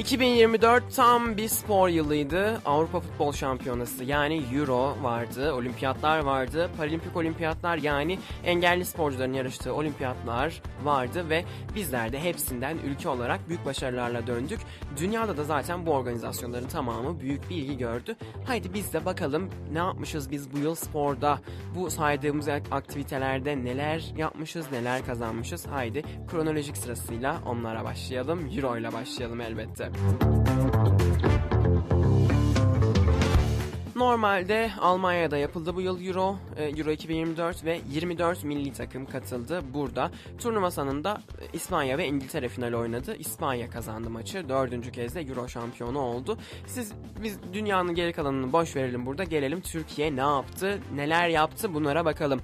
2024 tam bir spor yılıydı. Avrupa Futbol Şampiyonası yani Euro vardı, olimpiyatlar vardı, paralimpik olimpiyatlar yani engelli sporcuların yarıştığı olimpiyatlar vardı ve bizler de hepsinden ülke olarak büyük başarılarla döndük. Dünyada da zaten bu organizasyonların tamamı büyük bir ilgi gördü. Haydi biz de bakalım ne yapmışız biz bu yıl sporda, bu saydığımız aktivitelerde neler yapmışız, neler kazanmışız. Haydi kronolojik sırasıyla onlara başlayalım. Euro ile başlayalım elbette. Normalde Almanya'da yapıldı bu yıl Euro, e, Euro 2024 ve 24 milli takım katıldı burada. Turnuva sonunda İspanya ve İngiltere final oynadı. İspanya kazandı maçı. Dördüncü kez de Euro şampiyonu oldu. Siz biz dünyanın geri kalanını boş verelim burada. Gelelim Türkiye ne yaptı, neler yaptı bunlara bakalım.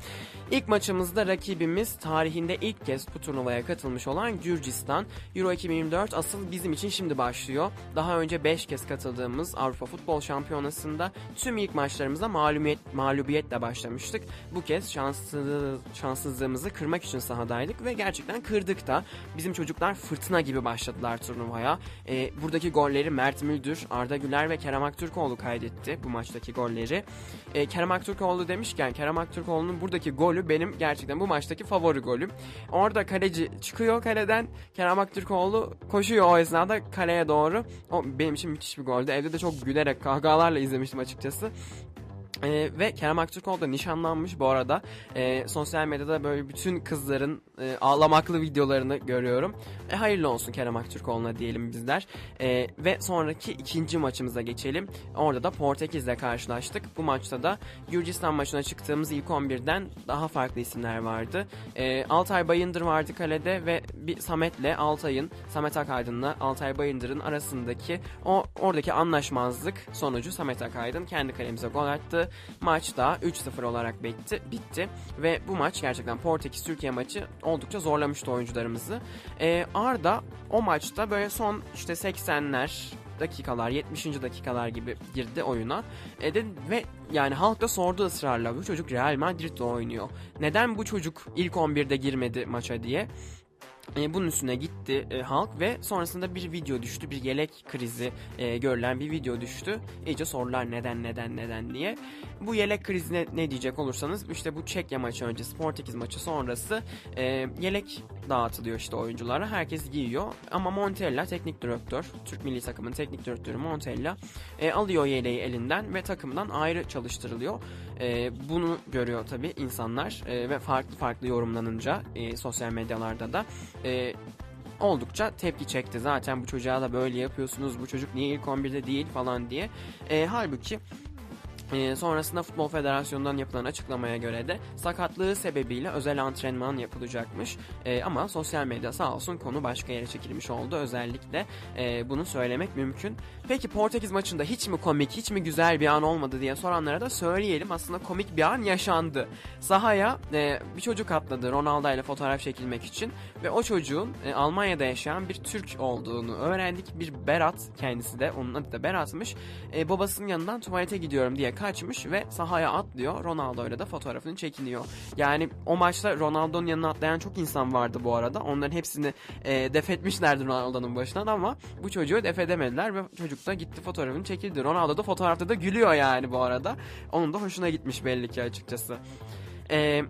İlk maçımızda rakibimiz tarihinde ilk kez bu turnuvaya katılmış olan Gürcistan. Euro 2024 asıl bizim için şimdi başlıyor. Daha önce 5 kez katıldığımız Avrupa Futbol Şampiyonası'nda tüm ilk maçlarımıza mağlubiyet, mağlubiyetle başlamıştık. Bu kez şanssız, şanssızlığımızı kırmak için sahadaydık ve gerçekten kırdık da. Bizim çocuklar fırtına gibi başladılar turnuvaya. Ee, buradaki golleri Mert Müldür, Arda Güler ve Kerem Aktürkoğlu kaydetti bu maçtaki golleri. Ee, Kerem Aktürkoğlu demişken Kerem Aktürkoğlu'nun buradaki golü benim gerçekten bu maçtaki favori golüm. Orada kaleci çıkıyor kaleden. Kerem Aktürkoğlu koşuyor o esnada kaleye doğru. O benim için müthiş bir goldü. Evde de çok gülerek kahkahalarla izlemiştim açıkçası. Ee, ve Kerem Aktürkoğlu da nişanlanmış bu arada. Ee, sosyal medyada böyle bütün kızların e, ağlamaklı videolarını görüyorum. E, hayırlı olsun Kerem Aktürkoğlu'na diyelim bizler. E, ve sonraki ikinci maçımıza geçelim. Orada da Portekiz'le karşılaştık. Bu maçta da Gürcistan maçına çıktığımız ilk 11'den daha farklı isimler vardı. E, Altay Bayındır vardı kalede ve bir Samet'le Altay'ın, Samet Akaydın'la Altay Bayındır'ın arasındaki o oradaki anlaşmazlık sonucu Samet Akaydın kendi kalemize gol attı. Maç da 3-0 olarak bitti, bitti ve bu maç gerçekten Portekiz-Türkiye maçı oldukça zorlamıştı oyuncularımızı. E, Arda o maçta böyle son işte 80'ler dakikalar 70. dakikalar gibi girdi oyuna. E de, ve yani halk da sordu ısrarla bu çocuk Real Madrid'de oynuyor. Neden bu çocuk ilk 11'de girmedi maça diye. E, bunun üstüne gitti e, halk ve sonrasında bir video düştü. Bir yelek krizi e, görülen bir video düştü. İyice sorular neden neden neden diye. Bu yelek krizine ne diyecek olursanız işte bu Çekya maçı öncesi Portekiz maçı sonrası e, yelek dağıtılıyor işte oyunculara. Herkes giyiyor ama Montella teknik direktör, Türk milli takımın teknik direktörü Montella e, alıyor yeleği elinden ve takımdan ayrı çalıştırılıyor. E, bunu görüyor tabi insanlar e, ve farklı farklı yorumlanınca e, sosyal medyalarda da e, oldukça tepki çekti. Zaten bu çocuğa da böyle yapıyorsunuz, bu çocuk niye ilk 11'de değil falan diye. E, halbuki e, sonrasında Futbol Federasyonu'ndan yapılan açıklamaya göre de sakatlığı sebebiyle özel antrenman yapılacakmış. E, ama sosyal medya sağ olsun konu başka yere çekilmiş oldu. Özellikle e, bunu söylemek mümkün. Peki Portekiz maçında hiç mi komik, hiç mi güzel bir an olmadı diye soranlara da söyleyelim. Aslında komik bir an yaşandı. Sahaya e, bir çocuk atladı Ronaldo ile fotoğraf çekilmek için ve o çocuğun e, Almanya'da yaşayan bir Türk olduğunu öğrendik. Bir Berat kendisi de onun adı da Berat'mış. E, babasının yanından tuvalete gidiyorum diye kaçmış ve sahaya atlıyor. Ronaldo ile de fotoğrafını çekiniyor. Yani o maçta Ronaldo'nun yanına atlayan çok insan vardı bu arada. Onların hepsini e, def etmişlerdi Ronaldo'nun başından ama bu çocuğu def edemediler ve çocuk da gitti fotoğrafını çekildi. Ronaldo da fotoğrafta da gülüyor yani bu arada. Onun da hoşuna gitmiş belli ki açıkçası. Eee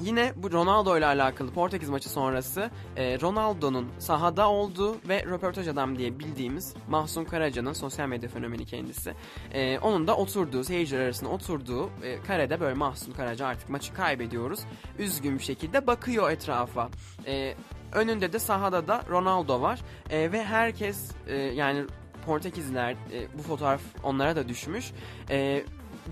Yine bu Ronaldo ile alakalı Portekiz maçı sonrası e, Ronaldo'nun sahada olduğu ve röportaj adam diye bildiğimiz Mahsun Karaca'nın sosyal medya fenomeni kendisi. E, onun da oturduğu, seyirciler arasında oturduğu e, karede böyle Mahsun Karaca artık maçı kaybediyoruz. Üzgün bir şekilde bakıyor etrafa. E, önünde de sahada da Ronaldo var e, ve herkes e, yani Portekizliler e, bu fotoğraf onlara da düşmüş. E,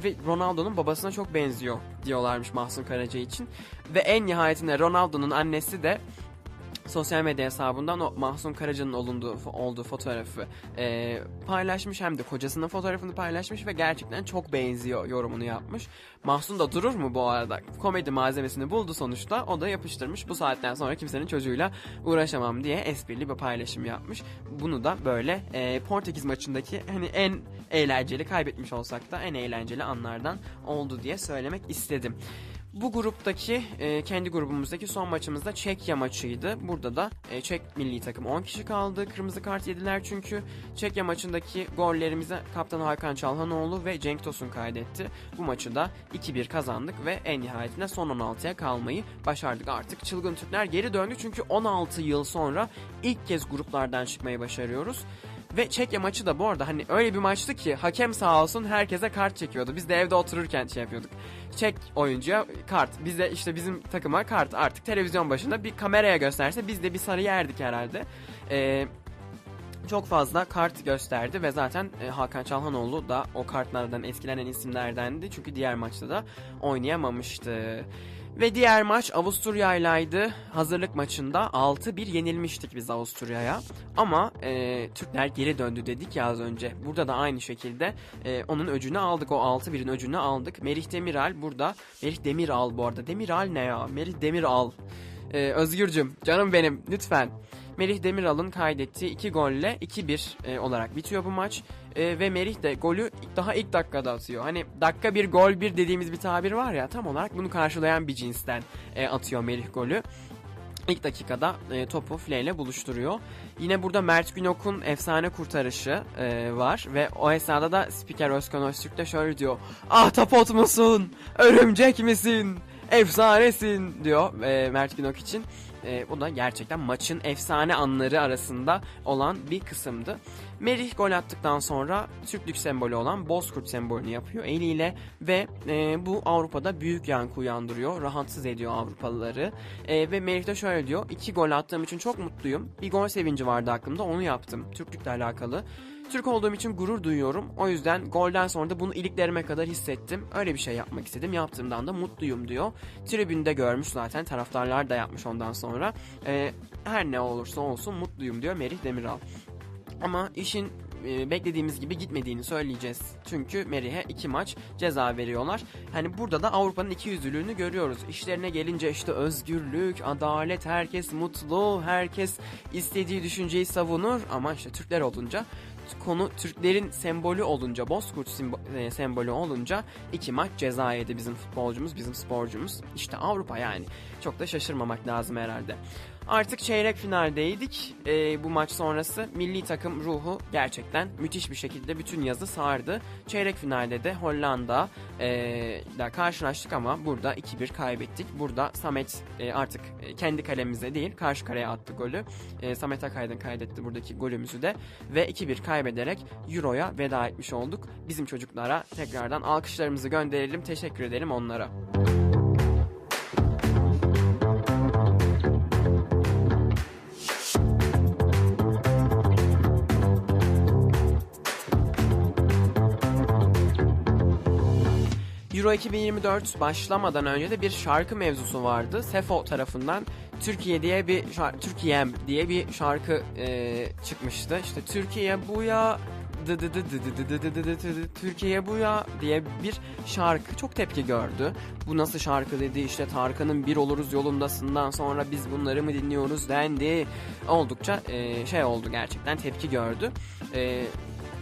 ve Ronaldo'nun babasına çok benziyor diyorlarmış Mahsun Karaca için. Ve en nihayetinde Ronaldo'nun annesi de sosyal medya hesabından o Mahsun Karaca'nın olunduğu, olduğu fotoğrafı e, paylaşmış hem de kocasının fotoğrafını paylaşmış ve gerçekten çok benziyor yorumunu yapmış. Mahsun da durur mu bu arada? Komedi malzemesini buldu sonuçta o da yapıştırmış. Bu saatten sonra kimsenin çocuğuyla uğraşamam diye esprili bir paylaşım yapmış. Bunu da böyle e, Portekiz maçındaki hani en eğlenceli kaybetmiş olsak da en eğlenceli anlardan oldu diye söylemek istedim. Bu gruptaki e, kendi grubumuzdaki son maçımız da Çekya maçıydı. Burada da e, Çek milli takım 10 kişi kaldı. Kırmızı kart yediler çünkü Çekya maçındaki gollerimizi kaptan Hakan Çalhanoğlu ve Cenk Tosun kaydetti. Bu maçı da 2-1 kazandık ve en nihayetinde son 16'ya kalmayı başardık. Artık çılgın Türkler geri döndü çünkü 16 yıl sonra ilk kez gruplardan çıkmayı başarıyoruz. Ve Çekya maçı da bu arada hani öyle bir maçtı ki hakem sağ olsun herkese kart çekiyordu. Biz de evde otururken şey yapıyorduk. Çek oyuncuya kart. Biz de işte bizim takıma kart artık televizyon başında bir kameraya gösterse biz de bir sarı yerdik herhalde. Eee çok fazla kart gösterdi ve zaten e, Hakan Çalhanoğlu da o kartlardan etkilenen isimlerdendi. Çünkü diğer maçta da oynayamamıştı. Ve diğer maç Avusturya'ylaydı. Hazırlık maçında 6-1 yenilmiştik biz Avusturya'ya. Ama e, Türkler geri döndü dedik ya az önce. Burada da aynı şekilde e, onun öcünü aldık. O 6-1'in öcünü aldık. Merih Demiral burada. Merih Demiral bu arada. Demiral ne ya? Merih Demiral. E, Özgürcüm canım benim lütfen. Merih Demiral'ın kaydettiği 2 golle 2-1 e, olarak bitiyor bu maç. E, ve Merih de golü daha ilk dakikada atıyor. Hani dakika bir gol bir dediğimiz bir tabir var ya tam olarak bunu karşılayan bir cinsten e, atıyor Merih golü. İlk dakikada e, topu Fle ile buluşturuyor. Yine burada Mert Günok'un efsane kurtarışı e, var ve o esnada da spiker Özkan Öztürk de şöyle diyor. Ah tapot musun? Örümcek misin? Efsanesin diyor e, Mert Günok için. E, bu da gerçekten maçın efsane anları arasında olan bir kısımdı. Merih gol attıktan sonra Türklük sembolü olan Bozkurt sembolünü yapıyor eliyle ve e, bu Avrupa'da büyük yankı uyandırıyor. Rahatsız ediyor Avrupalıları. E, ve Merih de şöyle diyor. iki gol attığım için çok mutluyum. Bir gol sevinci vardı aklımda onu yaptım. Türklükle alakalı. Türk olduğum için gurur duyuyorum. O yüzden golden sonra da bunu iliklerime kadar hissettim. Öyle bir şey yapmak istedim. Yaptığımdan da mutluyum diyor. Tribünde görmüş zaten. Taraftarlar da yapmış ondan sonra. Ee, her ne olursa olsun mutluyum diyor Merih Demiral. Ama işin e, beklediğimiz gibi gitmediğini söyleyeceğiz. Çünkü Merih'e iki maç ceza veriyorlar. Hani burada da Avrupa'nın iki yüzlülüğünü görüyoruz. İşlerine gelince işte özgürlük, adalet, herkes mutlu, herkes istediği düşünceyi savunur. Ama işte Türkler olunca konu Türklerin sembolü olunca, Bozkurt e, sembolü olunca iki maç ceza yedi bizim futbolcumuz, bizim sporcumuz. İşte Avrupa yani. Çok da şaşırmamak lazım herhalde. Artık çeyrek finaldeydik. E, bu maç sonrası milli takım ruhu gerçekten müthiş bir şekilde bütün yazı sardı. Çeyrek finalde de Hollanda e, ile karşılaştık ama burada 2-1 kaybettik. Burada Samet e, artık kendi kalemize değil karşı kaleye attı golü. E, Samet Akaydın kaydetti buradaki golümüzü de ve 2-1 kaybederek Euro'ya veda etmiş olduk. Bizim çocuklara tekrardan alkışlarımızı gönderelim. Teşekkür edelim onlara. Euro 2024 başlamadan önce de bir şarkı mevzusu vardı. Sefo tarafından Türkiye diye bir şarkı, Türkiye'm diye bir şarkı e, çıkmıştı. İşte Türkiye bu ya Türkiye bu ya diye bir şarkı çok tepki gördü. Bu nasıl şarkı dedi işte Tarkan'ın Bir Oluruz yolundasından sonra biz bunları mı dinliyoruz dendi. Oldukça e, şey oldu gerçekten tepki gördü. E,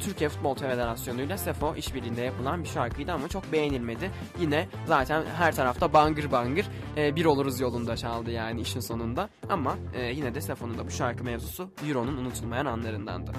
Türkiye Futbol Federasyonu ile SEFO işbirliğinde yapılan bir şarkıydı ama çok beğenilmedi. Yine zaten her tarafta bangır bangır e, bir oluruz yolunda çaldı yani işin sonunda. Ama e, yine de SEFO'nun da bu şarkı mevzusu Euro'nun unutulmayan anlarındandı.